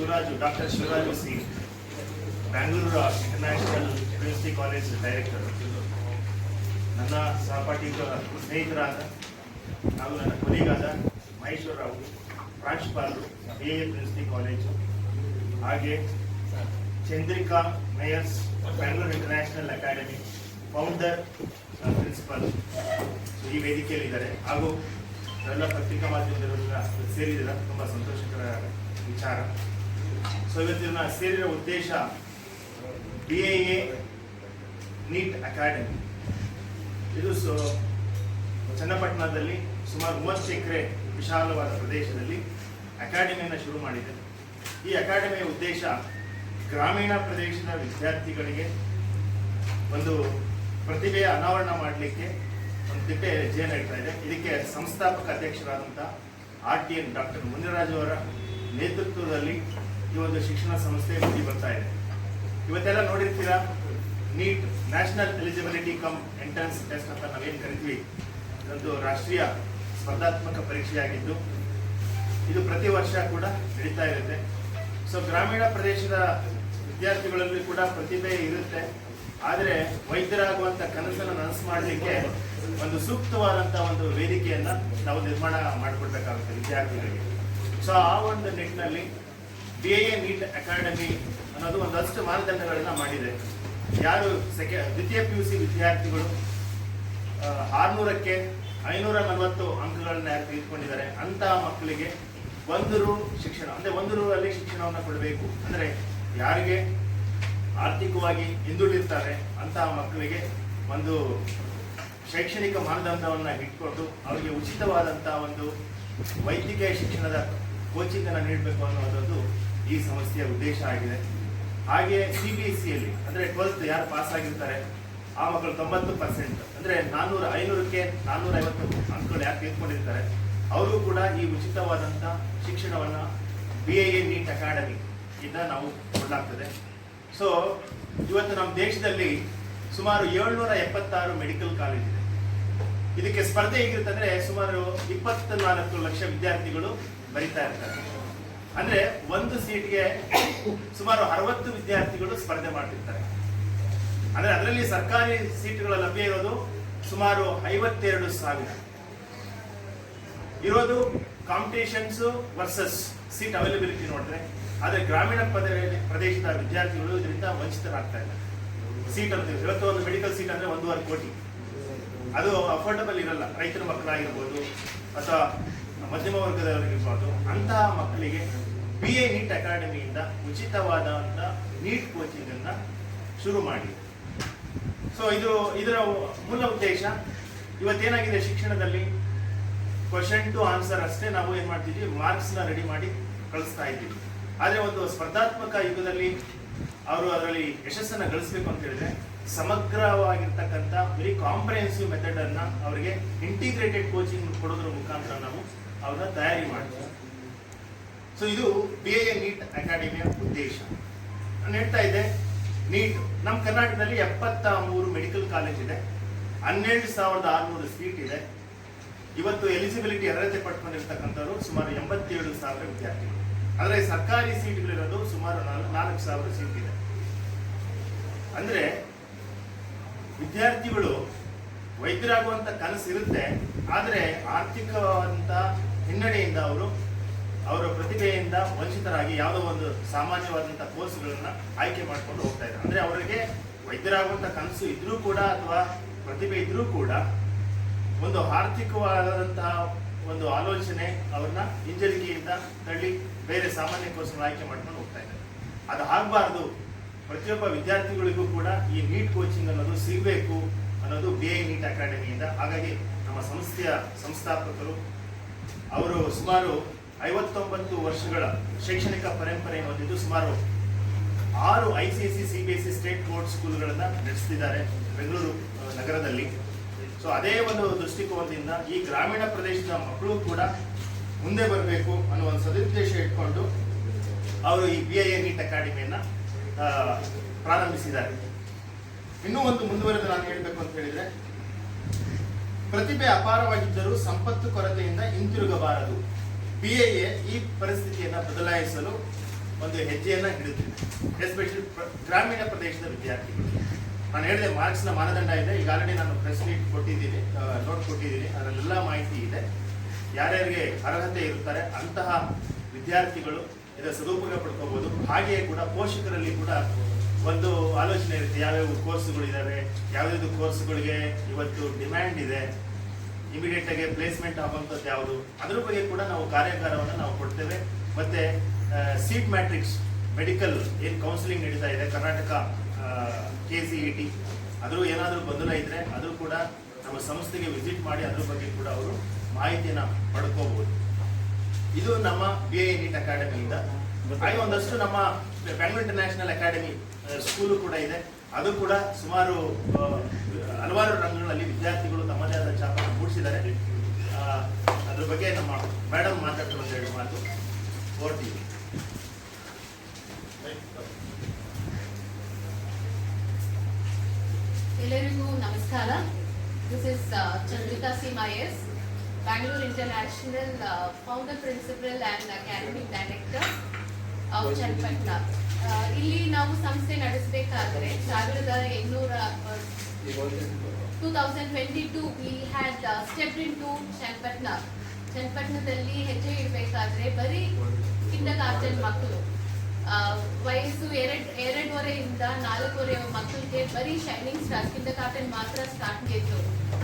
Shivaraju, doctor Shivaraju C Bangalore International University College director ನನ್ನ ಸಹಪಾಠಿ ಸ್ನೇಹಿತರಾದ ಹಾಗೂ ನನ್ನ ಕೊಲೀಗಾದ ಮಹೇಶ್ವರ ರಾವ್ ಪ್ರಾಂಶುಪಾಲರು ಎ ಎ ಯೂನಿವರ್ಸಿಟಿ ಕಾಲೇಜು ಹಾಗೆ Chandrika Mayers Bengaluru International Academy founder principal ಈ ವೇದಿಕೆಯಲ್ಲಿದ್ದಾರೆ. ಹಾಗೂ ಎಲ್ಲ ಪತ್ರಿಕಾ ಮಾಧ್ಯಮದವರೆಲ್ಲ ಸೇರಿದ್ದೀರ? ತುಂಬ ಸಂತೋಷಕರ ವಿಚಾರ. ಸೊ ಇವತ್ತಿನ ಸೇರಿರೋ ಉದ್ದೇಶ B A A NEET academy. ಇದು ಸೊ ಚನ್ನಪಟ್ಟಣದಲ್ಲಿ ಸುಮಾರು ಮೂವತ್ತು ಎಕರೆ ವಿಶಾಲವಾದ ಪ್ರದೇಶದಲ್ಲಿ ಅಕಾಡೆಮಿಯನ್ನು ಶುರು ಮಾಡಿದೆ. ಈ ಅಕಾಡೆಮಿಯ ಉದ್ದೇಶ ಗ್ರಾಮೀಣ ಪ್ರದೇಶದ ವಿದ್ಯಾರ್ಥಿಗಳಿಗೆ ಒಂದು ಪ್ರತಿಭೆಯ ಅನಾವರಣ ಮಾಡಲಿಕ್ಕೆ ಒಂದು ತಿಪ್ಪೆ ಜೇನು ನಡೀತಾ ಇದೆ. ಇದಕ್ಕೆ ಸಂಸ್ಥಾಪಕ ಅಧ್ಯಕ್ಷರಾದಂಥ R T N doctor Muniraju ಅವರ ನೇತೃತ್ವದಲ್ಲಿ ಈ ಒಂದು ಶಿಕ್ಷಣ ಸಂಸ್ಥೆ ಮುಂದೆ ಬರ್ತಾ ಇದೆ. ಇವತ್ತೆಲ್ಲ ನೋಡಿರ್ತೀರಾ? NEET National Eligibility cum Entrance Test ಅಂತ ನಾವೇನು ಕರಿತೀವಿ? ಇದೊಂದು ರಾಷ್ಟ್ರೀಯ ಸ್ಪರ್ಧಾತ್ಮಕ ಪರೀಕ್ಷೆಯಾಗಿದ್ದು, ಇದು ಪ್ರತಿ ವರ್ಷ ಕೂಡ ನಡೀತಾ ಇರುತ್ತೆ. ಸೊ ಗ್ರಾಮೀಣ ಪ್ರದೇಶದ ವಿದ್ಯಾರ್ಥಿಗಳಲ್ಲಿ ಕೂಡ ಪ್ರತಿಭೆ ಇರುತ್ತೆ. ಆದರೆ ವೈದ್ಯರಾಗುವಂತ ಕನಸನ್ನು ನನಸು ಮಾಡಲಿಕ್ಕೆ ಒಂದು ಸೂಕ್ತವಾದಂತ ಒಂದು ವೇದಿಕೆಯನ್ನ ನಾವು ನಿರ್ಮಾಣ ಮಾಡಿಕೊಡ್ಬೇಕಾಗುತ್ತೆ ವಿದ್ಯಾರ್ಥಿಗಳಿಗೆ. ಸೊ ಆ ಒಂದು ನಿಟ್ಟಿನಲ್ಲಿ ಬಿ ಎ ನೀಟ್ ಅಕಾಡೆಮಿ ಅನ್ನೋದು ಒಂದಷ್ಟು ಮಾನದಂಡಗಳನ್ನು ಮಾಡಿದೆ. ಯಾರು ಸೆಕೆ, ದ್ವಿತೀಯ ಪಿ ಯು ಸಿ ವಿದ್ಯಾರ್ಥಿಗಳು ಆರ್ನೂರಕ್ಕೆ ಐನೂರ ನಲವತ್ತು ಅಂಕಗಳನ್ನ ಯಾರು ತೆಗೆದುಕೊಂಡಿದ್ದಾರೆ ಅಂತಹ ಮಕ್ಕಳಿಗೆ ಒಂದು ರೂ ಶಿಕ್ಷಣ, ಅಂದ್ರೆ ಒಂದು ರೂರಲ್ಲಿ ಶಿಕ್ಷಣವನ್ನು ಕೊಡಬೇಕು. ಅಂದ್ರೆ ಯಾರಿಗೆ ಆರ್ಥಿಕವಾಗಿ ಹಿಂದುಳಿರ್ತಾರೆ ಅಂತಹ ಮಕ್ಕಳಿಗೆ ಒಂದು ಶೈಕ್ಷಣಿಕ ಮಾನದಂಡವನ್ನು ಇಟ್ಕೊಂಡು ಅವರಿಗೆ ಉಚಿತವಾದಂತಹ ಒಂದು ವೈದ್ಯಕೀಯ ಶಿಕ್ಷಣದ ಕೋಚಿಂಗ್ ಅನ್ನು ನೀಡಬೇಕು ಅನ್ನೋದು ಈ ಸಂಸ್ಥೆಯ ಉದ್ದೇಶ ಆಗಿದೆ. ಹಾಗೆ ಸಿ ಬಿ ಎಸ್ ಸಿಯಲ್ಲಿ ಅಂದರೆ ಟ್ವೆಲ್ತ್ ಯಾರು ಪಾಸ್ ಆಗಿರ್ತಾರೆ, ಆ ಮಕ್ಕಳು ತೊಂಬತ್ತು ಪರ್ಸೆಂಟ್ ಅಂದರೆ ನಾನ್ನೂರ ಐನೂರಕ್ಕೆ ನಾನ್ನೂರ ಐವತ್ತು ಅಂಕಗಳು ಯಾರು ತೆಗೆದುಕೊಂಡಿರ್ತಾರೆ ಅವರು ಕೂಡ ಈ ಉಚಿತವಾದಂಥ ಶಿಕ್ಷಣವನ್ನು ಬಿ ಎ ನೀಟ್ ಅಕಾಡೆಮಿ ಇಂದ ನಾವು ಕೊಡಲಾಗ್ತದೆ. ಸೊ ಇವತ್ತು ನಮ್ಮ ದೇಶದಲ್ಲಿ ಸುಮಾರು ಏಳ್ನೂರ ಎಪ್ಪತ್ತಾರು ಮೆಡಿಕಲ್ ಕಾಲೇಜ್ ಇದೆ. ಇದಕ್ಕೆ ಸ್ಪರ್ಧೆ ಹೇಗಿರುತ್ತಂದ್ರೆ ಸುಮಾರು ಇಪ್ಪತ್ನಾಲ್ಕು ಲಕ್ಷ ವಿದ್ಯಾರ್ಥಿಗಳು ಬರಿತಾ ಇರ್ತಾರೆ. ಅಂದ್ರೆ ಒಂದು ಸೀಟ್ಗೆ ಸುಮಾರು ಅರವತ್ತು ವಿದ್ಯಾರ್ಥಿಗಳು ಸ್ಪರ್ಧೆ ಮಾಡ್ತಿರ್ತಾರೆ. ಅಂದ್ರೆ ಅದರಲ್ಲಿ ಸರ್ಕಾರಿ ಸೀಟ್ಗಳ ಲಭ್ಯ ಇರೋದು ಸುಮಾರು ಐವತ್ತೆರಡು ಸಾವಿರ. ಇರೋದು ಕಾಂಪಿಟೇಷನ್ಸ್ ವರ್ಸಸ್ ಸೀಟ್ ಅವೈಲಬಿಲಿಟಿ ನೋಡಿದ್ರೆ, ಆದ್ರೆ ಗ್ರಾಮೀಣ ಪ್ರದೇ- ಪ್ರದೇಶದ ವಿದ್ಯಾರ್ಥಿಗಳು ಇದರಿಂದ ವಂಚಿತರಾಗ್ತಾ ಇಲ್ಲ. ಸೀಟ್ ಅಂತ ಇವತ್ತು ಒಂದು ಮೆಡಿಕಲ್ ಸೀಟ್ ಅಂದ್ರೆ ಒಂದೂವರೆ ಕೋಟಿ. ಅದು ಅಫೋರ್ಡಬಲ್ ಇರಲ್ಲ. ರೈತರ ಮಕ್ಕಳಾಗಿರ್ಬೋದು, ಅಥವಾ ಮಧ್ಯಮ ವರ್ಗದವರಿಗಿರ್ಬೋದು ಅಂತಹ ಮಕ್ಕಳಿಗೆ ಬಿ ಎ ನೀಟ್ ಅಕಾಡೆಮಿಯಿಂದ ಉಚಿತವಾದಂಥ ನೀಟ್ ಕೋಚಿಂಗ್ ಅನ್ನ ಶುರು ಮಾಡಿ. ಸೊ ಇದು ಇದರ ಮೂಲ ಉದ್ದೇಶ. ಇವತ್ತೇನಾಗಿದೆ ಶಿಕ್ಷಣದಲ್ಲಿ? ಕ್ವಶನ್ ಟು ಆನ್ಸರ್ ಅಷ್ಟೇ ನಾವು ಏನ್ ಮಾಡ್ತಿದ್ವಿ? ಮಾರ್ಕ್ಸ್ನ ರೆಡಿ ಮಾಡಿ ಕಳಿಸ್ತಾ ಇದ್ದೀವಿ ಆದರೆ ಒಂದು ಸ್ಪರ್ಧಾತ್ಮಕ ಯುಗದಲ್ಲಿ ಅವರು ಅದರಲ್ಲಿ ಯಶಸ್ಸನ್ನು ಗಳಿಸಬೇಕು ಅಂತ ಹೇಳಿದ್ರೆ ಸಮಗ್ರವಾಗಿರ್ತಕ್ಕಂಥ ವೆರಿ ಕಾಂಪ್ರಹೆನ್ಸಿವ್ ಮೆಥಡ್ ಅನ್ನ ಅವರಿಗೆ ಇಂಟಿಗ್ರೇಟೆಡ್ ಕೋಚಿಂಗ್ ಕೊಡೋದ್ರ ಮುಖಾಂತರ ನಾವು ಅವ್ರನ್ನ ತಯಾರಿ ಮಾಡ್ತಾರೆ. ಸೊ ಇದು ಬಿ ಎ ನೀಟ್ ಅಕಾಡೆಮಿಯ ಉದ್ದೇಶ. ನಾನು ಹೇಳ್ತಾ ಇದ್ದೆ, ನೀಟ್. ನಮ್ಮ ಕರ್ನಾಟಕದಲ್ಲಿ ಎಪ್ಪತ್ತ ಮೂರು ಮೆಡಿಕಲ್ ಕಾಲೇಜ್ ಇದೆ. ಹನ್ನೆರಡು ಸಾವಿರದ ಆರುನೂರು ಸೀಟ್ ಇದೆ. ಇವತ್ತು ಎಲಿಜಿಬಿಲಿಟಿ ಅರ್ಹತೆ ಪಟ್ಕೊಂಡಿರ್ತಕ್ಕಂಥವ್ರು ಸುಮಾರು ಎಂಬತ್ತೇಳು ಸಾವಿರ ವಿದ್ಯಾರ್ಥಿಗಳು. ಆದರೆ ಸರ್ಕಾರಿ ಸೀಟ್ಗಳಿರೋದು ಸುಮಾರು ನಾಲ್- ನಾಲ್ಕು ಸಾವಿರ ಸೀಟ್ ಇದೆ. ಅಂದ್ರೆ ವಿದ್ಯಾರ್ಥಿಗಳು ವೈದ್ಯರಾಗುವಂತ ಕನಸು ಇರುತ್ತೆ ಆದರೆ ಅವರ ಪ್ರತಿಭೆಯಿಂದ ವಂಚಿತರಾಗಿ ಯಾವುದೋ ಒಂದು ಸಾಮಾನ್ಯವಾದಂಥ ಕೋರ್ಸ್ಗಳನ್ನ ಆಯ್ಕೆ ಮಾಡ್ಕೊಂಡು ಹೋಗ್ತಾ ಇದ್ದಾರೆ. ಅಂದ್ರೆ ಅವರಿಗೆ ವೈದ್ಯರಾಗುವಂತ ಕನಸು ಇದ್ರೂ ಕೂಡ ಅಥವಾ ಪ್ರತಿಭೆ ಇದ್ರೂ ಕೂಡ ಒಂದು ಆರ್ಥಿಕವಾದಂತಹ ಒಂದು ಆಲೋಚನೆ ಅವ್ರನ್ನ ಹಿಂಜರಿಕೆಯಿಂದ ತಳ್ಳಿ ಬೇರೆ ಸಾಮಾನ್ಯ ಕೋರ್ಸ್ಗಳನ್ನ ಆಯ್ಕೆ ಮಾಡ್ಕೊಂಡು ಹೋಗ್ತಾ ಇದ್ದಾರೆ. ಅದು ಆಗಬಾರ್ದು. ಪ್ರತಿಯೊಬ್ಬ ವಿದ್ಯಾರ್ಥಿಗಳಿಗೂ ಕೂಡ ಈ ನೀಟ್ ಕೋಚಿಂಗ್ ಅನ್ನೋದು ಸಿಗಬೇಕು ಅನ್ನೋದು ಬಿ ಐ ನೀಟ್ ಅಕಾಡೆಮಿಯಿಂದ ಹಾಗಾಗಿ ನಮ್ಮ ಸಂಸ್ಥೆಯ ಸಂಸ್ಥಾಪಕರು, ಅವರು ಸುಮಾರು ಐವತ್ತೊಂಬತ್ತು ವರ್ಷಗಳ ಶೈಕ್ಷಣಿಕ ಪರಂಪರೆ ಹೊಂದಿದ್ದು ಸುಮಾರು ಆರು I C S C C B S C state board ಸ್ಕೂಲ್ಗಳನ್ನು ನಡೆಸ್ತಿದ್ದಾರೆ ಬೆಂಗಳೂರು ನಗರದಲ್ಲಿ. ಸೊ ಅದೇ ಒಂದು ದೃಷ್ಟಿಕೋನದಿಂದ ಈ ಗ್ರಾಮೀಣ ಪ್ರದೇಶದ ಮಕ್ಕಳು ಕೂಡ ಮುಂದೆ ಬರಬೇಕು ಅನ್ನೋ ಒಂದು ಸದುದ್ದೇಶ ಇಟ್ಕೊಂಡು ಅವರು ಈ ಬಿ ಐ ಎ ನೀಟ್ ಅಕಾಡೆಮಿಯನ್ನ ಪ್ರಾರಂಭಿಸಿದ್ದಾರೆ. ಇನ್ನೂ ಒಂದು ಮುಂದುವರೆದು ನಾನು ಹೇಳಬೇಕು ಅಂತ ಹೇಳಿದ್ರೆ, ಪ್ರತಿಭೆ ಅಪಾರವಾಗಿದ್ದರೂ ಸಂಪತ್ತು ಕೊರತೆಯಿಂದ ಹಿಂತಿರುಗಬಾರದು. ಬಿಎಎ ಈ ಪರಿಸ್ಥಿತಿಯನ್ನು ಬದಲಾಯಿಸಲು ಒಂದು ಹೆಜ್ಜೆಯನ್ನು ಹಿಡಿದಿದೆ. ಎಸ್ಪೆಷಲಿ ಗ್ರಾಮೀಣ ಪ್ರದೇಶದ ವಿದ್ಯಾರ್ಥಿಗಳು. ನಾನು ಹೇಳಿದೆ ಮಾರ್ಕ್ಸ್ನ ಮಾನದಂಡ ಇದೆ. ಈಗ ಆಲ್ರೆಡಿ ನಾನು ಪ್ರೆಸ್ ಮೀಟ್ ಕೊಟ್ಟಿದ್ದೀನಿ ನೋಟ್ ಕೊಟ್ಟಿದ್ದೀನಿ. ಅದರಲ್ಲೆಲ್ಲ ಮಾಹಿತಿ ಇದೆ. ಯಾರ್ಯಾರಿಗೆ ಅರ್ಹತೆ ಇರುತ್ತಾರೆ ಅಂತಹ ವಿದ್ಯಾರ್ಥಿಗಳು ಇದರ ಸದುಪಯೋಗ ಪಡ್ಕೋಬಹುದು ಹಾಗೆಯೇ ಕೂಡ ಪೋಷಕರಲ್ಲಿ ಕೂಡ ಒಂದು ಆಲೋಚನೆ ಇರುತ್ತೆ. ಯಾವ್ಯಾವ ಕೋರ್ಸ್ಗಳಿದ್ದಾವೆ ಯಾವ್ಯಾವ ಕೋರ್ಸ್ಗಳಿಗೆ ಇವತ್ತು ಡಿಮ್ಯಾಂಡ್ ಇದೆ. ಇಮಿಡಿಯೇಟ್ ಆಗಿ ಪ್ಲೇಸ್ಮೆಂಟ್ ಆಗುವಂಥದ್ದು ಯಾವುದು? ಅದ್ರ ಬಗ್ಗೆ ಕೂಡ ನಾವು ಕಾರ್ಯಾಗಾರವನ್ನು ನಾವು ಕೊಡ್ತೇವೆ. ಮತ್ತೆ ಸೀಟ್ ಮ್ಯಾಟ್ರಿಕ್ಸ್ ಮೆಡಿಕಲ್ ಏನು ಕೌನ್ಸಿಲಿಂಗ್ ನಡೀತಾ ಇದೆ, Karnataka K C E T ಅದ್ರ ಏನಾದರೂ ಗೊಂದಲ ಇದ್ರೆ ಅದು ಕೂಡ ನಮ್ಮ ಸಂಸ್ಥೆಗೆ ವಿಸಿಟ್ ಮಾಡಿ ಅದ್ರ ಬಗ್ಗೆ ಕೂಡ ಅವರು ಮಾಹಿತಿಯನ್ನು ಪಡ್ಕೋಬಹುದು ಇದು ನಮ್ಮ ಬಿ ಐ ನೀಟ್ ಅಕಾಡೆಮಿಯಿಂದ ಹಾಗೆ ಒಂದಷ್ಟು ನಮ್ಮ ಬೆಂಗಳೂರು ಇಂಟರ್ನ್ಯಾಷನಲ್ ಅಕಾಡೆಮಿ ಸ್ಕೂಲು ಕೂಡ ಇದೆ. ಅದು ಕೂಡ ಸುಮಾರು ಹಲವಾರು ರಂಗಗಳಲ್ಲಿ ವಿದ್ಯಾರ್ಥಿಗಳು ಆ, ಅದ್ರ ಬಗ್ಗೆ ನಮ್ಮ ಮೇಡಮ್ ಮಾತಾಡ್ತಾರೆ ಎರಡು ಮಾತು. ಎಲ್ಲರಿಗೂ ನಮಸ್ಕಾರ. This is Chandrika C Bengaluru Bangalore international founder principal and academic director of Channapatna ಇಲ್ಲಿ ನಾವು ಸಂಸ್ಥೆ ನಡೆಸಬೇಕಾದ್ರೆ ಸಾವಿರದ ಎಂಟುನೂರ to we had uh, we had Chenpatna. ಚನ್ನಪಟ್ಟಣದಲ್ಲಿ ಹೆಜ್ಜೆ ಇಡಬೇಕಾದ್ರೆ ಬರೀ ಕಿಂಡರ್ ಗಾರ್ಡನ್ ಮಕ್ಕಳು ವಯಸ್ಸು ಎರಡ್ ಎರಡೂವರೆಯಿಂದ ನಾಲ್ಕೂವರೆ ಮಕ್ಕಳಿಗೆ ಬರೀ ಶೈನಿಂಗ್ ಸ್ಟಾರ್ ಕಿಂಡರ್ ಗಾರ್ಡನ್ ಮಾತ್ರ ಸ್ಟಾರ್ಟ್ ಇತ್ತು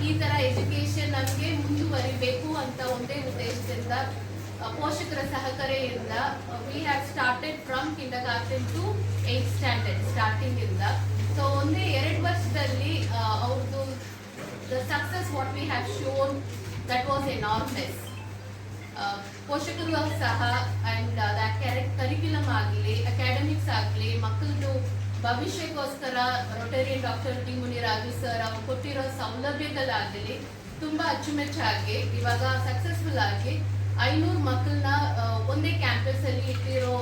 ಈ ತರ ಎಜುಕೇಶನ್ ನಮಗೆ ಮುಂದುವರಿಬೇಕು ಅಂತ ಒಂದೇ ಉದ್ದೇಶದಿಂದ ಪೋಷಕರ ಸಹಕಾರದಿಂದ we have started from kindergarten to eight standard starting ಇಂದ. ಸೊ ಒಂದೇ ಎರಡು ವರ್ಷದಲ್ಲಿ ಅವ್ರದ್ದು the success what we have shown that was enormous ಪೋಷಕರು ಸಹ ಅಂಡ್ ಕರಿಕ್ಯುಲಮ್ ಆಗಲಿ ಅಕಾಡೆಮಿಕ್ಸ್ ಆಗಲಿ ಮಕ್ಕಳದ್ದು ಭವಿಷ್ಯಕ್ಕೋಸ್ಕರ Rotarian doctor T Muniraju sir ಅವ್ರು ಕೊಟ್ಟಿರೋ ಸೌಲಭ್ಯಗಳಾಗಲಿ, ತುಂಬಾ ಅಚ್ಚುಮೆಚ್ಚಾಗಿ, ಇವಾಗ ಸಕ್ಸಸ್ಫುಲ್ ಆಗಿ, ಐನೂರು ಮಕ್ಕಳನ್ನ ಒಂದೇ ಕ್ಯಾಂಪಸ್ ಅಲ್ಲಿ ಇಟ್ಟಿರೋ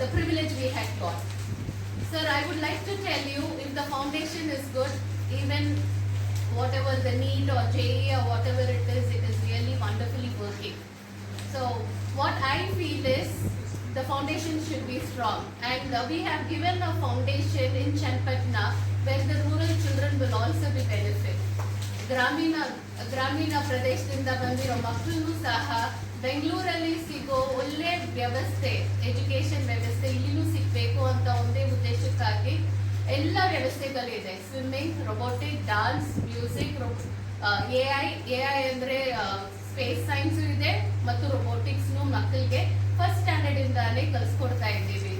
the privilege we had got Sir, I would like to tell you, if the foundation is good, even whatever the need or JE or whatever it is, it is really wonderfully working. So what I feel is, the foundation should be strong. And uh, we have given a foundation in Chanpatna where the rural children will also be benefit. ಗ್ರಾಮೀಣ ಗ್ರಾಮೀಣ ಪ್ರದೇಶದಿಂದ ಬಂದಿರೋ ಮಕ್ಕಳು ಸಹ ಬೆಂಗಳೂರಲ್ಲಿ ಸಿಗೋ ಒಳ್ಳೆ ವ್ಯವಸ್ಥೆ ಎಜುಕೇಶನ್ ವ್ಯವಸ್ಥೆ ಇಲ್ಲಿನೂ ಸಿಗಬೇಕು ಅಂತ ಒಂದೇ ಉದ್ದೇಶಕ್ಕಾಗಿ ಎಲ್ಲ ವ್ಯವಸ್ಥೆಗಳಿದೆ. Swimming robotic dance music A I A I ಅಂದರೆ ಸ್ಪೇಸ್ ಸೈನ್ಸು ಇದೆ ಮತ್ತು ರೊಬೋಟಿಕ್ಸ್ನು ಮಕ್ಕಳಿಗೆ ಫಸ್ಟ್ ಸ್ಟ್ಯಾಂಡರ್ಡಿಂದಾನೇ ಕಲಿಸ್ಕೊಡ್ತಾ ಇದ್ದೀವಿ.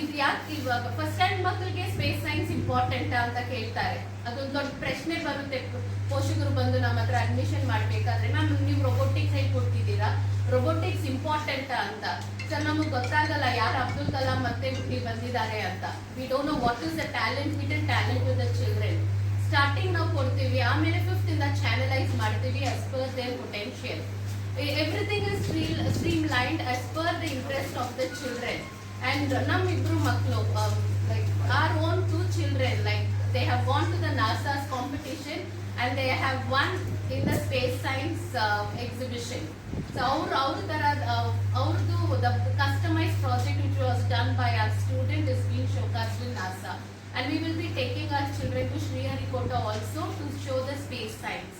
ಇದು ಯಾಕೆ ಇವಾಗ ಫಸ್ಟ್ ಸ್ಟ್ಯಾಂಡ್ ಮಕ್ಕಳಿಗೆ ಸ್ಪೇಸ್ ಸೈನ್ಸ್ ಇಂಪಾರ್ಟೆಂಟ್ ಅಂತ ಕೇಳ್ತಾರೆ. ಅದೊಂದು ದೊಡ್ಡ ಪ್ರಶ್ನೆ ಬರುತ್ತೆ. ಪೋಷಕರು ಬಂದು ನಮ್ಮ ಹತ್ರ ಅಡ್ಮಿಷನ್ ಮಾಡ್ಬೇಕಾದ್ರೆ, ಮ್ಯಾಮ್, ನೀವು ರೊಬೋಟಿಕ್ಸ್ ಹೇಳ್ಕೊಡ್ತಿದ್ದೀರಾ ರೊಬೋಟಿಕ್ಸ್ ಇಂಪಾರ್ಟೆಂಟ್ ಅಂತ. ಸರ್, ನಮಗೆ ಗೊತ್ತಾಗಲ್ಲ ಯಾರು ಅಬ್ದುಲ್ ಕಲಾಂ ಮತ್ತೆ ಹುಟ್ಟಿ ಬಂದಿದ್ದಾರೆ ಅಂತ. We don't know what is the talent hidden talent with the children starting ನಾವು ಕೊಡ್ತೀವಿ, ಆಮೇಲೆ ಫಿಫ್ತ್ ಇಂದ ಚಾನಲೈಸ್ ಮಾಡ್ತೀವಿ as per their potential everything is streamlined as per the interest of the children and ನಮ್ಮಿಬ್ರು ಮಕ್ಕಳು like our own two children like they have gone to the NASA's competition and they have won in the space science exhibition so ಅವ್ರು ಅವ್ರ ತರ ಅವ್ರದ್ದು the customize project which was done by our student is been showcase in NASA and we will be taking our children to Sriharikota also to show the space science.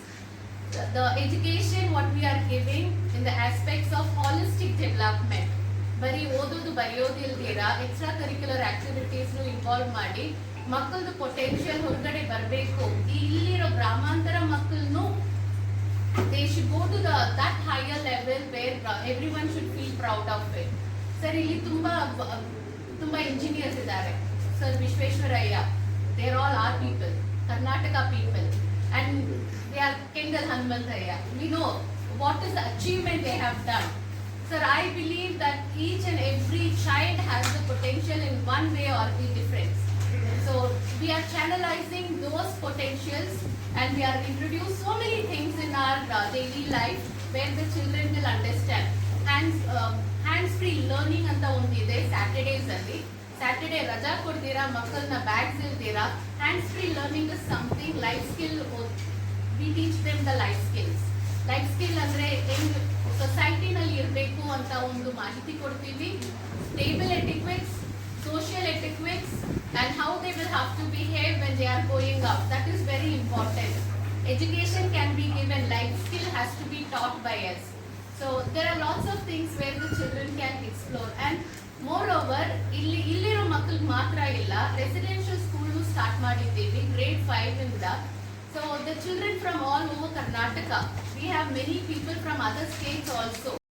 The, the education what we are giving in the aspects of holistic development. ಬರೀ ಓದೋದು ಬರೆಯೋದು ಇಲ್ದಿರ extra curricular ಆಕ್ಟಿವಿಟೀಸ್ನು involve ಮಾಡಿ ಮಕ್ಕಳದು potential ಹೊರಗಡೆ ಬರಬೇಕು. ಇಲ್ಲಿರೋ ಗ್ರಾಮಾಂತರ ಮಕ್ಕಳನ್ನು they should go to the that higher level where every one should feel proud of it sir ಇಲ್ಲಿ ತುಂಬಾ ತುಂಬ ಇಂಜಿನಿಯರ್ಸ್ ಇದ್ದಾರೆ. Sir Visvesvaraya there all are people Karnataka people and they are Kengal Hanumanthaiah we know what is the achievement they have done Sir I believe that each and every child has the potential in one way or the difference So we are channelizing those potentials and we are introduce so many things in our uh, daily life where the children will understand. Hands uh, hands free learning ಅಂತ ಒಂದಿದೆ Saturdays ಅಲ್ಲಿ Saturday ರಜಾ ಕೊಡ್ತೀರಾ ಮಕ್ಕಳನ್ನ bags ಇಲ್ದಿರಾ hands free learning is something life skill we teach them the life skills Life skill ಅಂದ್ರೆ ಹೆಂಗ್ ಸೊಸೈಟಿನಲ್ಲಿ ಇರಬೇಕು ಅಂತ ಒಂದು ಮಾಹಿತಿ ಕೊಡ್ತೀವಿ stable etiquettes social etiquettes and how they will have to behave when they are going out. That is very important. Education can be given, life skill has to be taught by us. So there are lots of things where the children can explore and moreover ಇಲ್ಲಿ ಇಲ್ಲಿರೋ ಮಕ್ಕಳಿಗೆ ಮಾತ್ರ ಇಲ್ಲ residential start start ಮಾಡಿದ್ದೀವಿ grade five So the children from all over Karnataka, we have many people from other states also.